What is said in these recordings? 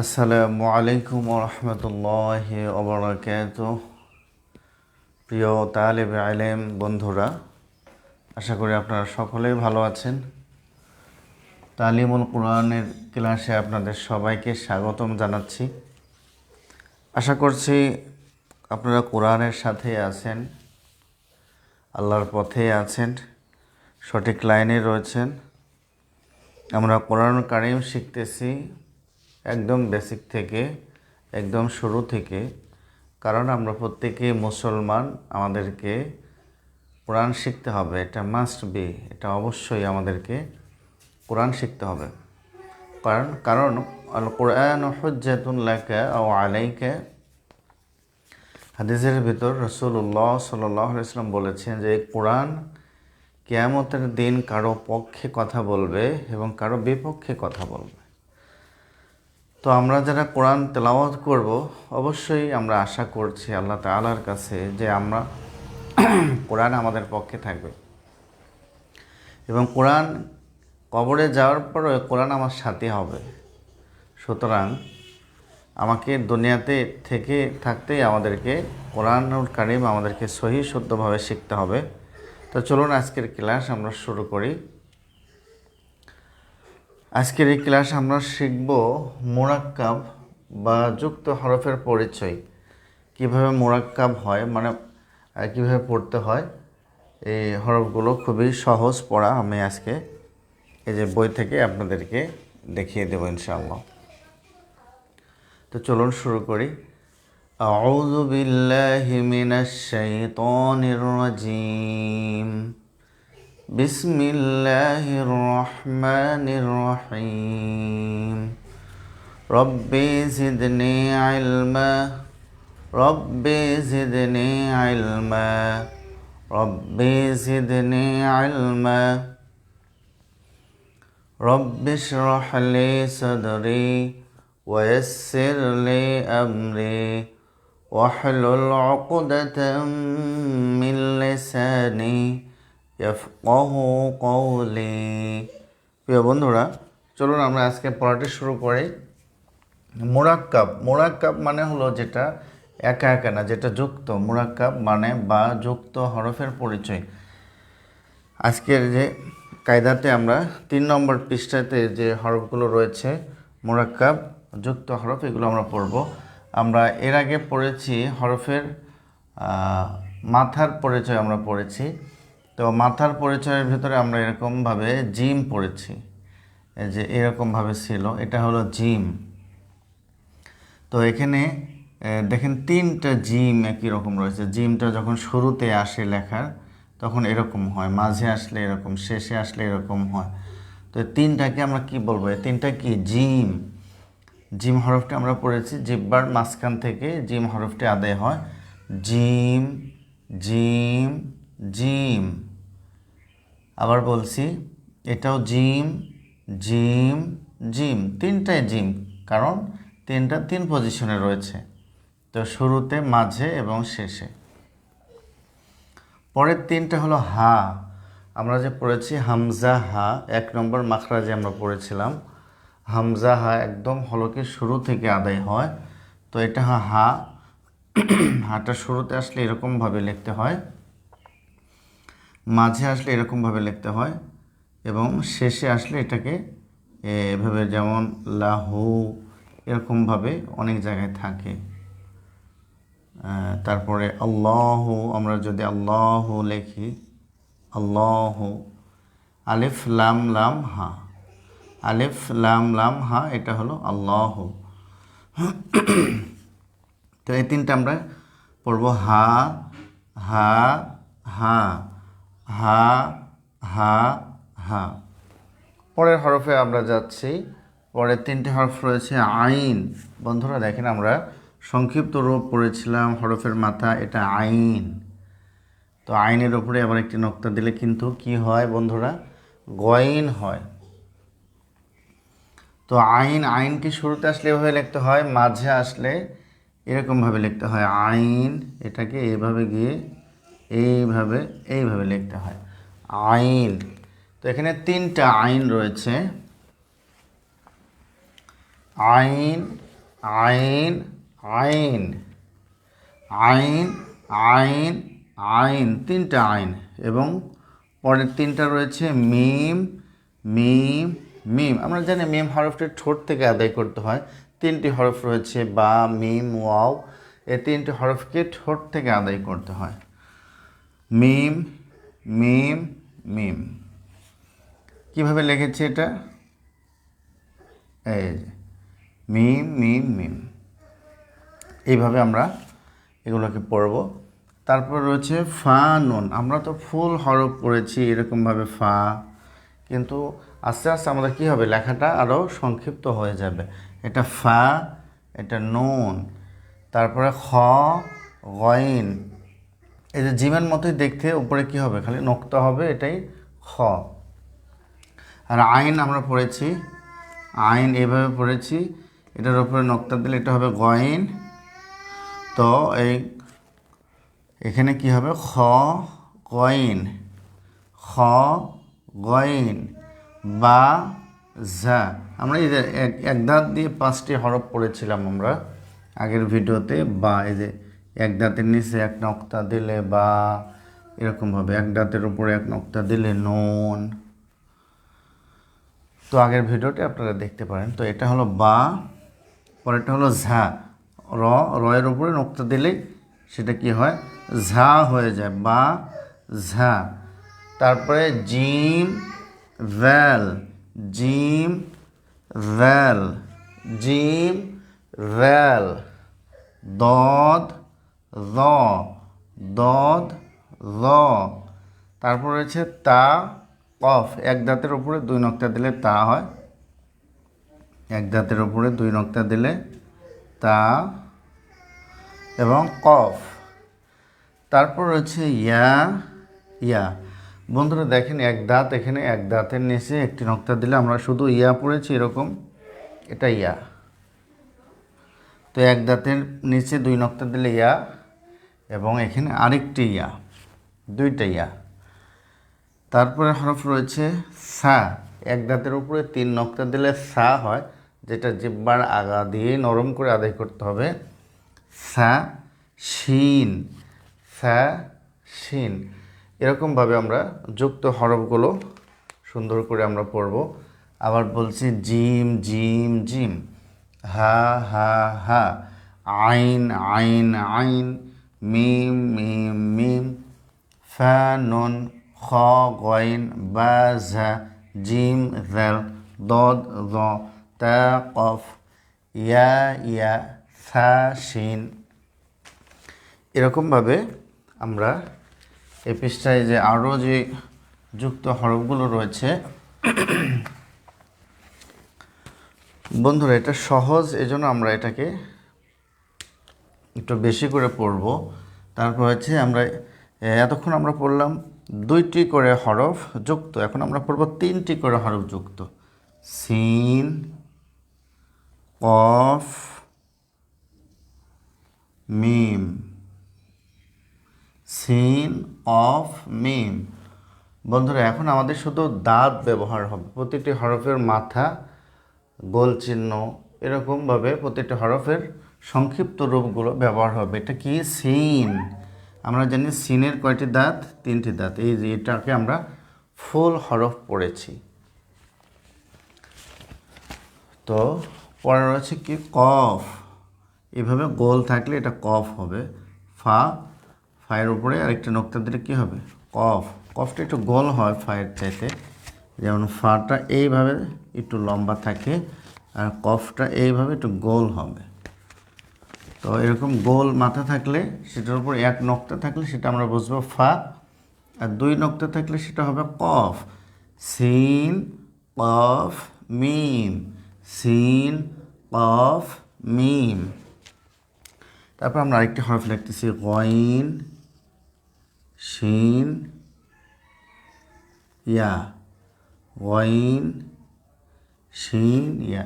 আসসালামু আলাইকুম রহমতুল্লাহ ওবরাকাত প্রিয় তালেব আলেম বন্ধুরা, আশা করি আপনারা সকলেই ভালো আছেন। তালিমুল কোরআনের ক্লাসে আপনাদের সবাইকে স্বাগতম জানাচ্ছি। আশা করছি আপনারা কোরআনের সাথে আছেন, আল্লাহর পথে আছেন, সঠিক লাইনে রয়েছেন। আমরা কোরআন কারিম শিখতেছি একদম বেসিক থেকে, একদম শুরু থেকে, কারণ আমরা প্রত্যেকে মুসলমান, আমাদেরকে কোরআন শিখতে হবে, এটা মাস্ট বি এটা অবশ্যই আমাদেরকে কোরআন শিখতে হবে। কারণ কারণ আল কোরআন হজ্জাতুল্লাহকে ও আলাইকে। হাদিসের ভিতর রসুল্লাহ সাল্লাম বলেছেন যে, কোরআন কেয়ামতের দিন কারও পক্ষে কথা বলবে এবং কারও বিপক্ষে কথা বলবে। তো আমরা যারা কোরআন তেলাওয়াত করব, অবশ্যই আমরা আশা করছি আল্লাহ তালার কাছে যে আমরা কোরআন আমাদের পক্ষে থাকবে। এবং কোরআন কবরে যাওয়ার পরে কোরআন আমার সাথে হবে। সুতরাং আমাকে দুনিয়াতে থেকে থাকতেই আমাদেরকে কোরআনুল কারিম আমাদেরকে সহি শুদ্ধভাবে শিখতে হবে। তো চলুন আজকের ক্লাস আমরা শুরু করি। আজকের এই ক্লাস আমরা শিখব মোরাক্কাব বা যুক্ত হরফের পরিচয় কিভাবে মোরাক্কাব হয় মানে কিভাবে পড়তে হয় এই হরফগুলো খুবই সহজ পড়া আমি আজকে এই যে বই থেকে আপনাদেরকে দেখিয়ে দেবো ইনশাআল্লাহ তো চলুন শুরু করি أعوذ بالله من الشيطان الرجيم بسم الله الرحمن الرحيم. ربي زدني علما. ربي زدني علما. ربي زدني علما. رب اشرح لي صدري ويسر لي أمري. واحلل عقدة من لساني ইয়াফকাহু কওলি প্রিয় বন্ধুরা, চলুন আমরা আজকে পড়াটি শুরু করি। মোরাক্কাব মোরাক্কাব মানে হলো যেটা একা একা না, যেটা যুক্ত। মোরাক্কাব মানে বা যুক্ত হরফের পরিচয়। আজকের যে কায়দাতে আমরা তিন নম্বর পৃষ্ঠাতে যে হরফগুলো রয়েছে, মোরাক্কাব, যুক্ত হরফ, এগুলো আমরা পড়ব। আমরা এর আগে পড়েছি হরফের মাথার পরিচয় আমরা পড়েছি। তো মাথার পরিচয়ের ভিতরে আমরা এরকমভাবে জিম পড়েছি। যে এরকমভাবে ছিল, এটা হলো জিম। তো এখানে দেখেন তিনটা জিম একই রকম রয়েছে। জিমটা যখন শুরুতে আসে লেখার, তখন এরকম হয়। মাঝে আসলে এরকম, শেষে আসলে এরকম হয়। তো তিনটাকে আমরা কি বলব? তিনটা কি? জিম। জিম হরফটি আমরা পড়েছি, জিব্বার মাঝখান থেকে জিম হরফটি আদায় হয়। জিম জিম জিম। আবার বলছি, এটাও জিম জিম জিম। তিনটাই জিম, কারণ তিনটা তিন পজিশনে রয়েছে। তো শুরুতে, মাঝে এবং শেষে। পরের তিনটা হলো হা। আমরা যে পড়েছি হামজা হা, এক নম্বর মাখরাজে আমরা পড়েছিলাম। হামজা হা একদম হলকে শুরু থেকে আদায় হয়। তো এটা হা। হাটা শুরুতে আসলে এরকমভাবে লিখতে হয়। মাঝে আসলে এরকমভাবে লিখতে হয় এবং শেষে আসলে এটাকে এভাবে যেমন লাহু এরকমভাবে অনেক জায়গায় থাকে। তারপরে আল্লাহ, আমরা যদি আল্লাহ লেখি, আল্লাহ, আলিফ, লাম লাম, হা। আলিফ, লাম লাম, হা, এটা হলো আল্লাহ। তো এই তিনটা আমরা পড়ব হা হা হা। হা হা হা। পরের হরফে আমরা যাচ্ছি। পরের তিনটি হরফ রয়েছে আইন। বন্ধুরা, দেখেন আমরা সংক্ষিপ্ত রূপ পড়েছিলাম হরফের মাথা, এটা আইন। তো আইনের উপরে আবার একটি নক্তা দিলে কিন্তু কি হয় বন্ধুরা? গয়ন হয়। তো আইন আইনকে শুরুতে আসলে এভাবে লিখতে হয়? মাঝে আসলে এরকমভাবে লিখতে হয়। আইন, এটাকে এভাবে গিয়ে এইভাবে এইভাবে লিখতে হয়। আইন। তো এখানে তিনটা আইন রয়েছে। আইন আইন আইন। আইন আইন আইন। তিনটা আইন। এবং পরের তিনটা রয়েছে মিম মিম মিম। আমরা জানি মিম হরফটি ঠোঁট থেকে আদায় করতে হয়। তিনটি হরফ রয়েছে বা, মিম, ওয়াও। এই তিনটি হরফকে ঠোঁট থেকে আদায় করতে হয়। মিম মিম মিম। কীভাবে লিখেছি এটা? এই মিম মিম মিম। এইভাবে আমরা এগুলোকে পড়ব। তারপর রয়েছে ফা, নুন। আমরা তো ফুল হরফ পড়েছি এরকমভাবে ফা, কিন্তু আস্তে আস্তে আমাদের কী হবে? লেখাটা আরও সংক্ষিপ্ত হয়ে যাবে। এটা ফা, এটা নুন। তারপরে খ, গইন। এই যে জিমের মতোই দেখতে উপরে কি হবে? খালি নোক্তা হবে, এটাই খ। আর আইন আমরা পড়েছি। আইন এভাবে পড়েছি, এটার উপরে নোক্তা দিলে এটা হবে গইন তো এই এখানে কি হবে? খ গইন খ গইন বা, ঝা। আমরা এই যে এক দাঁত দিয়ে পাঁচটি হরফ পড়েছিলাম আমরা আগের ভিডিওতে, বা এই যে এক দাঁতের নিচে এক নক্তা দিলে বা এরকমভাবে এক দাঁতের উপরে এক নক্তা দিলে নুন। তো আগের ভিডিওটি আপনারা দেখতে পারেন। তো এটা হলো বা, পরেরটা হলো ঝা। র, রয়ের উপরে নোক্তা দিলেই সেটা কি হয়? ঝা হয়ে যায়, বা ঝা। তারপরে জিম, ভ্যাল। জিম ভ্যাল। জিম, ভ্যাল। দদ র দদ তারপর রয়েছে তা, কফ। এক দাঁতের উপরে দুই নক্তা দিলে তা হয়। এক দাঁতের উপরে দুই নক্তা দিলে তা এবং কফ। তারপর রয়েছে ইয়া ইয়া। বন্ধুরা, দেখেন এক দাঁত, এখানে এক দাঁতের নিচে একটি নক্তা দিলে আমরা শুধু ইয়া পড়েছি এরকম, এটা ইয়া। তো এক দাঁতের নিচে দুই নক্তা দিলে ইয়া এবং এখানে আরেকটি ইয়া, দুইটা ইয়া। তারপরে হরফ রয়েছে সা, এক দাঁতের উপরে তিন নক্তা দিলে সা হয়, যেটা জিব্বার আগা দিয়ে নরম করে আদায় করতে হবে। সা, শিন সা, শিন। এরকমভাবে আমরা যুক্ত হরফগুলো সুন্দর করে আমরা পড়ব। আবার বলছি জিম জিম জিম। হা হা হা। আইন আইন আইন। মিম মিম মিম, ফা, নুন, খ, গইন, বা, ঝা, জিম, ঝাল, দদ দ তা, কফ, ইয়া ইয়া সা শিন। এরকমভাবে আমরা এই পৃষ্ঠায় যে আরও যে যুক্ত হরফগুলো রয়েছে, বন্ধুরা, এটা সহজ, এজন্য আমরা এটাকে একটু বেশি করে পড়ব। তারপর হচ্ছে আমরা এতক্ষণ আমরা পড়লাম দুইটি করে হরফ যুক্ত। এখন আমরা পড়ব তিনটি করে হরফ যুক্ত। সিন, কফ, মিম। সিন অফ মিম। বন্ধুরা, এখন আমাদের শুধু দাঁত ব্যবহার হবে। প্রতিটি হরফের মাথা, গোল চিহ্ন এরকমভাবে প্রতিটি হরফের সংক্ষিপ্ত রূপগুলো ব্যবহার হবে। এটা কি? সিন। আমরা জানি সিনের কয়টি দাঁত? তিনটি দাঁত। এই যে এটাকে আমরা ফুল হরফ পড়েছি। তো পরে রয়েছে কি? কফ। এভাবে গোল থাকলে এটা কফ হবে। ফা, ফায়ের উপরে আরেকটা নোক্তা দিলে কী হবে? কফ। কফটা একটু গোল হয় ফায়ের চাইতে। যেমন ফাটা এইভাবে একটু লম্বা থাকে আর কফটা এইভাবে একটু গোল হবে। তো এরকম গোল মাথা থাকলে সেটার উপর এক নক্তা থাকলে সেটা আমরা বুঝব ফা, আর দুই নক্তা থাকলে সেটা হবে কফ। সিন, কফ মিম সিন, কফ, মিম। তারপর আমরা আরেকটি হরফ লিখতেছি গইন, শিন, ইয়া। গইন, শিন, ইয়া।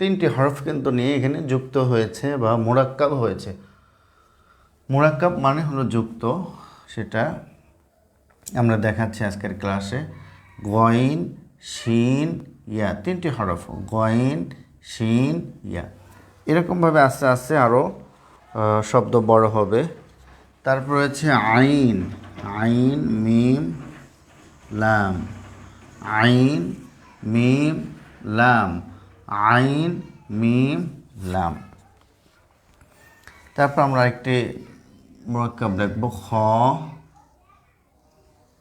তিনটি হরফ কিন্তু নিয়ে এখানে যুক্ত হয়েছে বা মোরাক্কাব হয়েছে। মোরাক্কাব মানে হলো যুক্ত, সেটা আমরা দেখাচ্ছি আজকের ক্লাসে গয়েন, শিন, ইয়া, তিনটি হরফ। গয়েন, শিন, ইয়া। এরকমভাবে আস্তে আস্তে আরও শব্দ বড় হবে। তারপর হচ্ছে আইন। আইন, মিম, লাম। আইন, মিম, লাম। আইন, মিম, লাম। তারপর আমরা একটি মোরাক্কাব লিখব খ,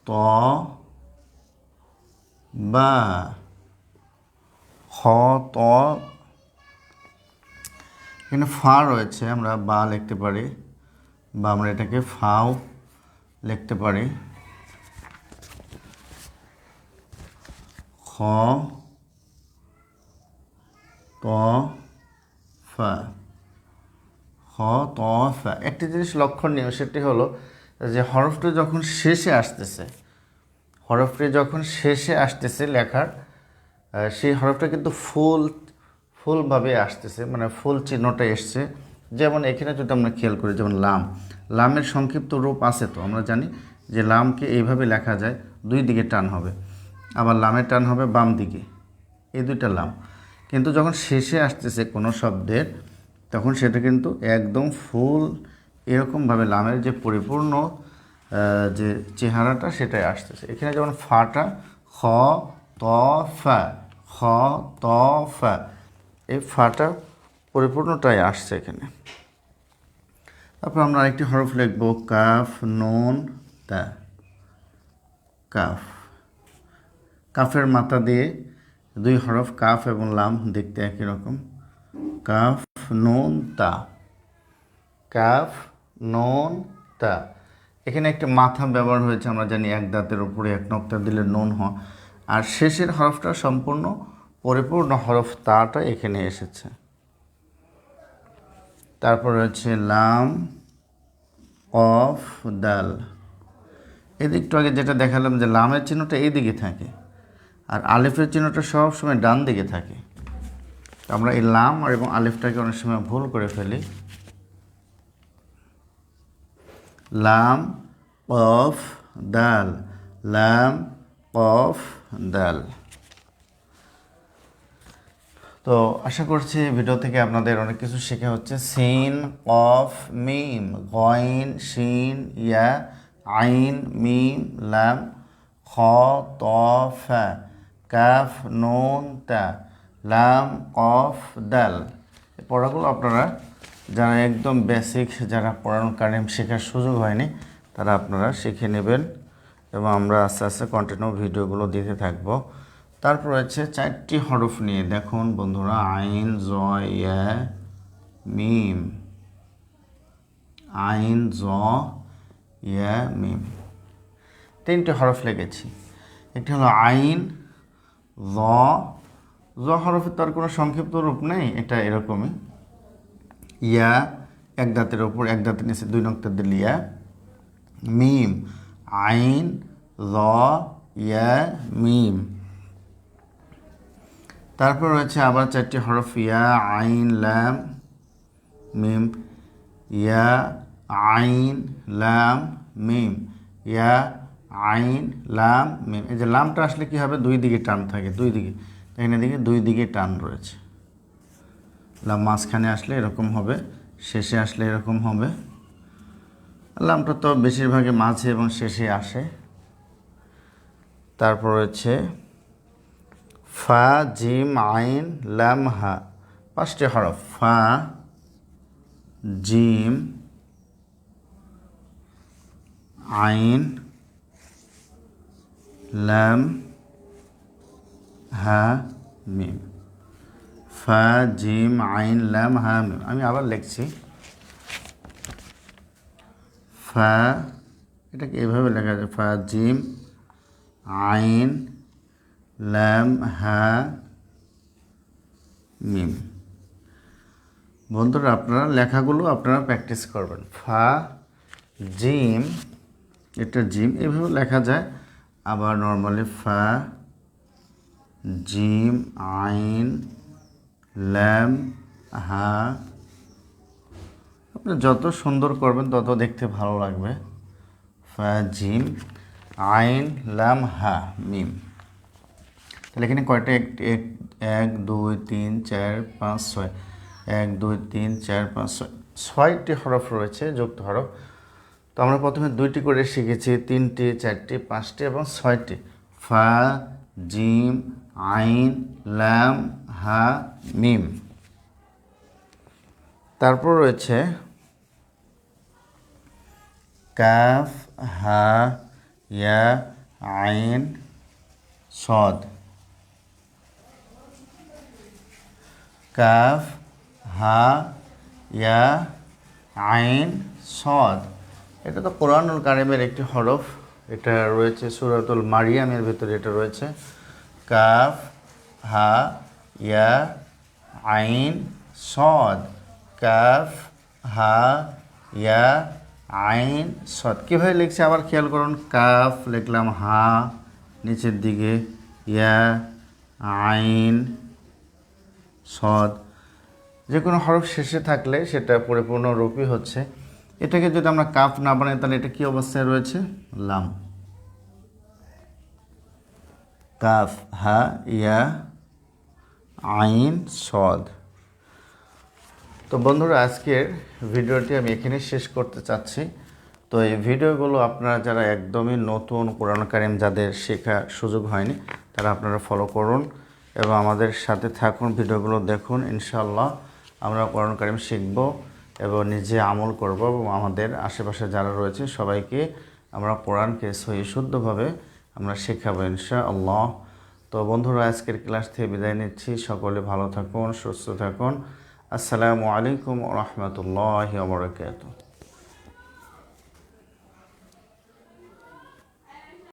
ত, বা খ ত। এখানে ফা রয়েছে, আমরা বা লিখতে পারি, বা আমরা এটাকে ফাও লিখতে পারি। খ ত ফা, খ, ত, ফা। একটি জিনিস লক্ষণীয় সেটি হলো যে হরফটি যখন শেষে আসতেছে, হরফটি যখন শেষে আসতেছে লেখার সেই হরফটা কিন্তু ফুল, ফুলভাবে আসতেছে মানে ফুল চিহ্নটা এসছে। যেমন এখানে যদি আমরা খেয়াল করি, যেমন লাম, লামের সংক্ষিপ্ত রূপ আছে তো, আমরা জানি যে লামকে এইভাবে লেখা যায়, দুই দিকে টান হবে। আবার লামের টান হবে বাম দিকে, এই দুইটা লাম। কিন্তু যখন শেষে আসতেছে কোনো শব্দের, তখন সেটা কিন্তু একদম ফুল এরকমভাবে লামের যে পরিপূর্ণ যে চেহারাটা সেটাই আসতেছে। এখানে যেমন ফাটা, খ, ত, ফা, খ, ত, ফা, এই ফাটা পরিপূর্ণটাই আসছে এখানে। তারপর আমরা আরেকটি হরফ লিখব, কাফ, নুন, তা। কাফ। কাফের মাথা দিয়ে দুই হরফ, কাফ এবং লাম দেখতে একই রকম। কাফ, নুন, তা। কাফ, নুন, তা। এখানে একটা মাথা ব্যবহার হয়েছে, আমরা জানি এক দাঁতের উপরে এক নক্তা দিলে নুন হয়। আর শেষের হরফটা সম্পূর্ণ পরিপূর্ণ হরফ তাটা এখানে এসেছে। তারপর হচ্ছে লাম অফ দাল। এদিক একটু আগে যেটা দেখালাম যে লামের চিহ্নটা এই দিকে থাকে। আর আলিফের চিহ্নটা সব সময় ডান দিকে থাকে। আমরা এই লাম আর এবং আলিফটাকে অনেক সময় ভুল করে ফেলি। লাম অফ দাল, লাম অফ দাল। তো আশা করছি ভিডিও থেকে আপনাদের অনেক কিছু শেখা হচ্ছে। সিন অফ মিম গইন শিন, ইয়া, আইন, মিম, লাম, খ, ত, ফা। কাফ, নুন, তা। লাম অফ দাল। পড়াগুলো আপনারা যারা একদম বেসিক যারা পড়ানো কারিম শেখার সুযোগ হয়নি, তারা আপনারা শিখে নেবেন এবং আমরা আস্তে আস্তে কন্টিনিউ ভিডিওগুলো দিতে থাকব। তারপর আছে চারটি হরফ নিয়ে। দেখুন বন্ধুরা, আইন জয় মিম। আইন, জ, ইয়া, মিম। তিনটে হরফ লেগেছি একটি হলো আইন জ জ হরফের তার কোনো সংক্ষিপ্ত রূপ নেই, এটা এরকমই। ইয়া, এক দাঁতের ওপর এক দাঁতের নিচে দুই নক্তা দিল ইয়া মিম, আইন র ইয়া, মিম। তারপর রয়েছে আবার চারটি হরফ, ইয়া, আইন, লাম, মিম। ইয়া, আইন, লাম, মিম। ইয়া আইন, লাম, মিম, এই যে লামটা আসলে কী হবে? দুই দিকে টান থাকে, দুই দিকে। এখানে দিকে দুই দিকে টান রয়েছে। লাম মাঝখানে আসলে এরকম হবে, শেষে আসলে এরকম হবে। লামটা তো বেশিরভাগে মাঝে এবং শেষে আসে। তারপর হচ্ছে ফা, জিম, আইন, লাম, হা, পাঁচটি হরফ। ফা, জিম, আইন লাম হা মিম ফা জিম আইন লাম হা মিম আমি আবার লিখছি। ফা, এটাকে এভাবে লেখা যায়। ফা, জিম, আইন লাম হা, মিম। বন্ধুরা, আপনারা লেখাগুলো আপনারা প্র্যাকটিস করবেন। ফা, জিম, এটা জিম, এভাবে লেখা যায়। আবার নর্মালি ফা, জিম, আইন, ল্যাম, হা। আপনি যত সুন্দর করবেন, তত দেখতে ভালো লাগবে। ফা, জিম, আইন লাম হা, মিম। তাহলে এখানে কয়টা? এক এক, দুই, তিন, চার, পাঁচ, ছয়। এক, দুই, তিন, চার, পাঁচ, ছয়। ছয়টি হরফ রয়েছে, যুক্ত হরফ। তো আমরা প্রথমে দুইটি করে শিখেছি, তিনটি, চারটি, পাঁচটি এবং ছয়টি। ফা, জিম, আইন, লাম, হা, মিম। তারপর রয়েছে কাফ, হা, ইয়া, আইন, সদ। কাফ, হা, ইয়া, আইন, সদ। এটা তো কোরআনুল কারিমের একটি হরফ। এটা রয়েছে সুরাতুল মারিয়ামের ভেতরে এটা রয়েছে। কাফ, হা, ইয়া, আইন, সদ। কাফ, হা, ইয়া, আইন, সদ। কীভাবে লিখছে? আবার খেয়াল করুন। কাফ লিখলাম হা, নিচের দিকে ইয়া, আইন, সদ। যে কোনো হরফ শেষে থাকলে সেটা পরিপূর্ণ রূপই হচ্ছে। এটাকে যদি আমরা কাফ না বানাই, তাহলে এটা কি অবস্থায় রয়েছে? লাম। কাফ, হা, ইয়া, আইন, সদ। তো বন্ধুরা, আজকের ভিডিওটি আমি এখানে শেষ করতে চাচ্ছি। তো এই ভিডিওগুলো আপনারা যারা একদমই নতুন কোরআন কারিম যাদের শেখা সুযোগ হয়নি, তারা আপনারা ফলো করুন এবং আমাদের সাথে থাকুন, ভিডিওগুলো দেখুন ইনশাল্লাহ আমরা কোরআন কারিম শিখব। এবং নিজে আমল করব এবং আমাদের আশেপাশে যারা রয়েছে সবাইকে আমরা কোরআনকে সহি শুদ্ধভাবে আমরা শেখাবো ইনশা আল্লাহ তো বন্ধুরা, আজকের ক্লাস থেকে বিদায় নিচ্ছি। সকলে ভালো থাকুন, সুস্থ থাকুন। আসসালামু আলাইকুম রহমতুল্লাহ বরকাত